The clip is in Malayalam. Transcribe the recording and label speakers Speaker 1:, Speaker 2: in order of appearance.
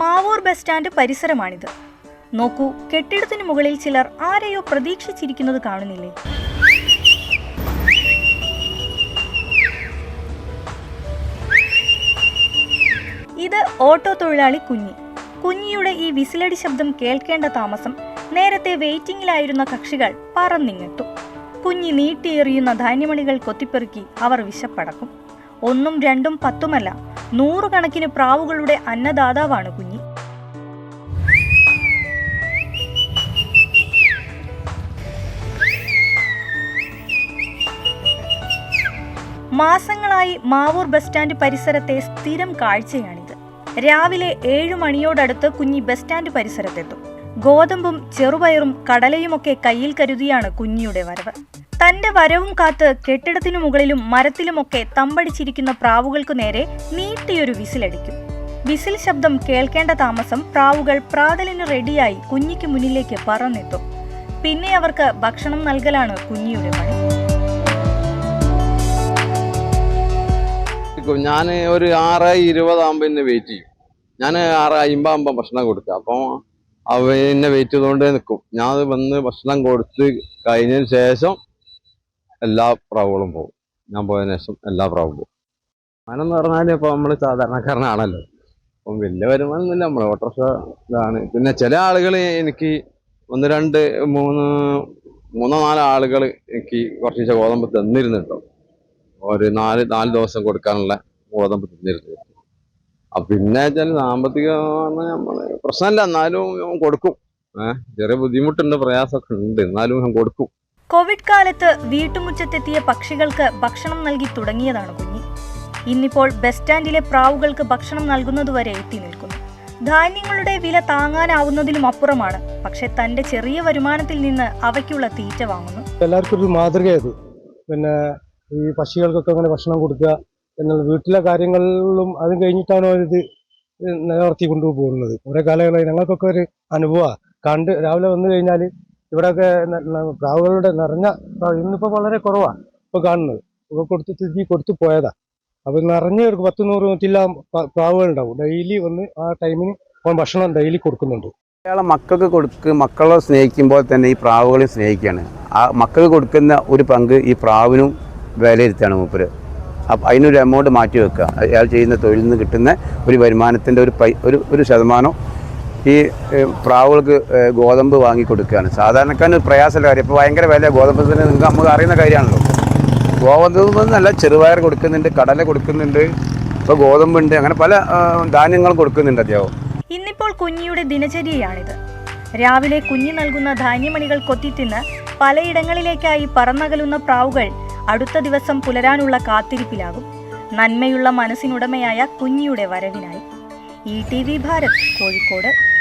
Speaker 1: Mavoor bus stand പരിസരമാണിത്. നോക്കൂ കെട്ടിടത്തിന് മുകളിൽ ചിലർ ആരെയോ പ്രതീക്ഷിച്ചിരിക്കുന്നത് കാണുന്നില്ലേ? ഇത് ഓട്ടോ തൊഴിലാളി കുഞ്ഞി. കുഞ്ഞിയുടെ ഈ വിസിലടി ശബ്ദം കേൾക്കേണ്ട താമസം നേരത്തെ വെയിറ്റിംഗിലായിരുന്ന കക്ഷികൾ പറന്നിങ്ങെത്തും കുഞ്ഞി നീട്ടിയെറിയുന്ന ധാന്യമണികൾ കൊത്തിപ്പെറുക്കി അവർ വിശപ്പടക്കും. ഒന്നും രണ്ടും പത്തുമല്ല നൂറുകണക്കിന് പ്രാവുകളുടെ അന്നദാതാവാണ് കുഞ്ഞി. മാസങ്ങളായി മാവൂർ ബസ് സ്റ്റാൻഡ് പരിസരത്തെ സ്ഥിരം കാഴ്ചയാണിത് രാവിലെ ഏഴു മണിയോടടുത്ത് കുഞ്ഞി ബസ് സ്റ്റാൻഡ് പരിസരത്തെത്തും. ഗോതമ്പും ചെറുപയറും കടലയുമൊക്കെ കയ്യിൽ കരുതിയാണ് കുഞ്ഞിയുടെ വരവ്. തന്റെ വരവും കാത്ത് കെട്ടിടത്തിനു മുകളിലും മരത്തിലുമൊക്കെ തമ്പടിച്ചിരിക്കുന്ന പ്രാവുകൾക്കു നേരെ നീട്ടിയൊരു വിസിലടിക്കും. വിസിൽ ശബ്ദം കേൾക്കേണ്ട താമസം പ്രാവുകൾ പ്രാതലിന് റെഡിയായി കുഞ്ഞിക്ക് മുന്നിലേക്ക് പറന്നെത്തും. പിന്നെ അവർക്ക് ഭക്ഷണം നൽകലാണ് കുഞ്ഞിയുടെ പണി.
Speaker 2: ഞാൻ ഒരു ആറ് ഇരുപതാകുമ്പോൾ എന്നെ വെയിറ്റ് ചെയ്യും. ഞാൻ ആറ് അമ്പതാകുമ്പോൾ ഭക്ഷണം കൊടുക്കുക അപ്പോൾ അവ എന്നെ വെയിറ്റ് ചെയ്തുകൊണ്ടേ നിൽക്കും ഞാൻ വന്ന് ഭക്ഷണം കൊടുത്ത് കഴിഞ്ഞതിന് ശേഷം എല്ലാ പ്രാവുകളും പോകും. ഞാൻ പോയതിനു ശേഷം എല്ലാ പ്രാവും പോകും. അങ്ങനെന്ന് പറഞ്ഞാൽ ഇപ്പോൾ നമ്മൾ സാധാരണക്കാരനാണല്ലോ. അപ്പം വലിയ വരുമാനമൊന്നുമില്ല. നമ്മൾ ഓട്ടോറിക്ഷ ഇതാണ്. പിന്നെ ചില ആളുകൾ എനിക്ക് ഒന്ന് രണ്ട് മൂന്ന് മൂന്നോ നാലോ ആളുകൾ എനിക്ക് കുറച്ച് ഗോതമ്പ് തന്നിരുന്നുണ്ടോ ഒരു നാല് നാല് ദിവസം കൊടുക്കാനുള്ള തിന്നിരുന്നു അപ്പൊ പിന്നെ വെച്ചാൽ സാമ്പത്തികം നമ്മൾ പ്രശ്നമല്ല എന്നാലും കൊടുക്കും. ചെറിയ ബുദ്ധിമുട്ടുണ്ട് പ്രയാസമൊക്കെ ഉണ്ട് എന്നാലും ഞാൻ കൊടുക്കും.
Speaker 1: കോവിഡ് കാലത്ത് വീട്ടുമുറ്റത്തെത്തിയ പക്ഷികൾക്ക് ഭക്ഷണം നൽകി തുടങ്ങിയതാണ് കുഞ്ഞി. ഇന്നിപ്പോൾ ബസ് സ്റ്റാൻഡിലെ പ്രാവുകൾക്ക് ഭക്ഷണം നൽകുന്നതുവരെ എത്തി നിൽക്കുന്നു. ധാന്യങ്ങളുടെ വില താങ്ങാനാവുന്നതിലും അപ്പുറമാണ്. പക്ഷെ തന്റെ ചെറിയ വരുമാനത്തിൽ നിന്ന് അവയ്ക്കുള്ള തീറ്റ വാങ്ങുന്നു.
Speaker 3: എല്ലാവർക്കും ഒരു മാതൃകയത് പിന്നെ ഈ പക്ഷികൾക്കൊക്കെ അങ്ങനെ ഭക്ഷണം കൊടുക്കുക എന്നുള്ള വീട്ടിലെ കാര്യങ്ങളിലും അതും കഴിഞ്ഞിട്ടാണ് അവരിത് നിലനിർത്തി കൊണ്ടുപോകുന്നത്. കുറേ കാലങ്ങളായി ഞങ്ങൾക്കൊക്കെ ഒരു അനുഭവമാണ് കണ്ട് രാവിലെ വന്നു കഴിഞ്ഞാൽ ഇവിടെയൊക്കെ പ്രാവുകളുടെ നിറഞ്ഞ ഇന്നിപ്പോൾ വളരെ കുറവാണ് ഇപ്പോൾ കാണുന്നത്. ഇപ്പോൾ കൊടുത്ത് തിരിച്ച് കൊടുത്തു പോയതാണ് അപ്പോൾ നിറഞ്ഞ ഒരു പത്ത് നൂറ് നൂറ്റില്ല പ്രാവുകൾ ഉണ്ടാവും ഡെയിലി വന്ന് ആ ടൈമിന് ഭക്ഷണം ഡെയിലി കൊടുക്കുന്നുണ്ട്.
Speaker 4: അയാളെ മക്കൾക്ക് കൊടുക്ക് മക്കളെ സ്നേഹിക്കുമ്പോൾ തന്നെ ഈ പ്രാവുകളെ സ്നേഹിക്കുകയാണ്. ആ മക്കൾക്ക് കൊടുക്കുന്ന ഒരു പങ്ക് ഈ പ്രാവിനും വിലയിരുത്താണ് മൂപ്പര്. അപ്പം അതിനൊരു എമൗണ്ട് മാറ്റി വെക്കുക. അയാൾ ചെയ്യുന്ന തൊഴിലിൽ നിന്ന് കിട്ടുന്ന ഒരു വരുമാനത്തിന്റെ ഒരു പൈ ഒരു ഒരു ശതമാനം ഈ പ്രാവുകൾക്ക് ഗോതമ്പ് വാങ്ങി കൊടുക്കുകയാണ്. ഒരു പ്രയാസമുള്ള കാര്യം. ഇപ്പോൾ ഭയങ്കര വില. ഗോതമ്പത്തിന് നിങ്ങൾക്ക് നമുക്ക് അറിയുന്ന കാര്യമാണല്ലോ. ഗോതമ്പ് നല്ല ചെറുപയർ കൊടുക്കുന്നുണ്ട് കടല കൊടുക്കുന്നുണ്ട് ഇപ്പോൾ ഗോതമ്പുണ്ട് അങ്ങനെ പല ധാന്യങ്ങളും കൊടുക്കുന്നുണ്ട് അദ്ദേഹം
Speaker 1: ഇന്നിപ്പോൾ കുഞ്ഞിയുടെ ദിനചര്യയാണിത്. രാവിലെ കുഞ്ഞി നൽകുന്ന ധാന്യമണികൾ കൊത്തിത്തിന്ന് പലയിടങ്ങളിലേക്കായി പറന്നകലുന്ന പ്രാവുകൾ അടുത്ത ദിവസം പുലരാനുള്ള കാത്തിരിപ്പിലാകും. നന്മയുള്ള മനസ്സിനുടമയായ കുഞ്ഞിയുടെ വരവിനായി. E T V Bharat Kozhikode.